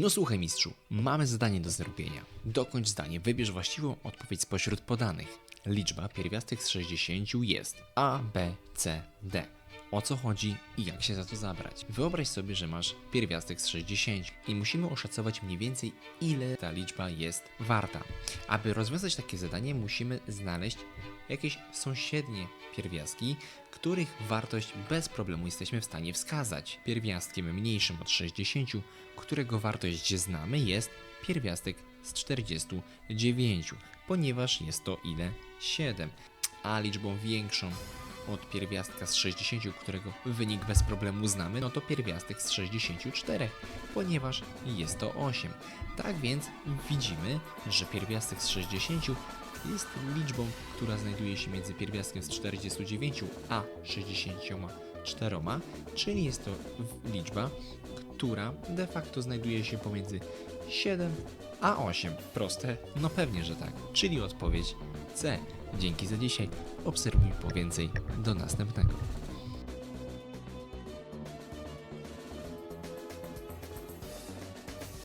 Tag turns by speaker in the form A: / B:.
A: No słuchaj mistrzu, mamy zadanie do zrobienia. Dokończ zdanie, wybierz właściwą odpowiedź spośród podanych. Liczba pierwiastek z 60 jest A, B, C, D. O co chodzi i jak się za to zabrać? Wyobraź sobie, że masz pierwiastek z 60 i musimy oszacować mniej więcej ile ta liczba jest warta. Aby rozwiązać takie zadanie musimy znaleźć jakieś sąsiednie pierwiastki, których wartość bez problemu jesteśmy w stanie wskazać. Pierwiastkiem mniejszym od 60, którego wartość znamy jest pierwiastek z 49, ponieważ jest to ile? 7. A liczbą większą od pierwiastka z 60, którego wynik bez problemu znamy, no to pierwiastek z 64, ponieważ jest to 8. Tak więc widzimy, że pierwiastek z 60 jest liczbą, która znajduje się między pierwiastkiem z 49 a 64, czyli jest to liczba, która de facto znajduje się pomiędzy 7 a 8. Proste? No pewnie, że tak. Czyli odpowiedź C. Dzięki za dzisiaj. Obserwuj po więcej. Do następnego.